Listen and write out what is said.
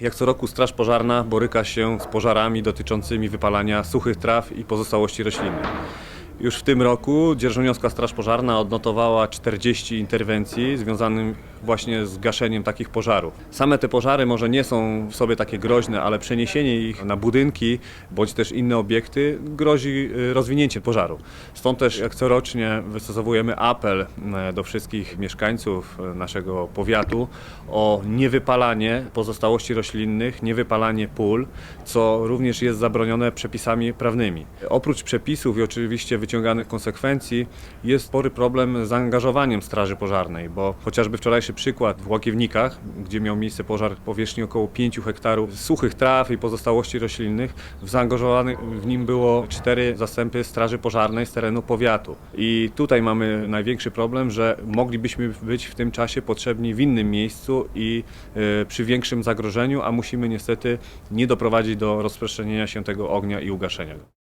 Jak co roku Straż Pożarna boryka się z pożarami dotyczącymi wypalania suchych traw i pozostałości roślinnych. Już w tym roku Dzierżoniowska Straż Pożarna odnotowała 40 interwencji związanych właśnie z gaszeniem takich pożarów. Same te pożary może nie są w sobie takie groźne, ale przeniesienie ich na budynki bądź też inne obiekty grozi y, rozwinięciem pożaru. Stąd też jak corocznie wystosowujemy apel e, do wszystkich mieszkańców e, naszego powiatu o niewypalanie pozostałości roślinnych, niewypalanie pól, co również jest zabronione przepisami prawnymi. Oprócz przepisów i oczywiście wyciąganych konsekwencji jest spory problem z zaangażowaniem Straży Pożarnej, bo chociażby wczorajszy przykład w Łagiewnikach, gdzie miał miejsce pożar powierzchni około 5 hektarów suchych traw i pozostałości roślinnych, zaangażowanych w nim było cztery zastępy Straży Pożarnej z terenu powiatu. I tutaj mamy największy problem, że moglibyśmy być w tym czasie potrzebni w innym miejscu i e, przy większym zagrożeniu, a musimy niestety nie doprowadzić do rozprzestrzenienia się tego ognia i ugaszenia go.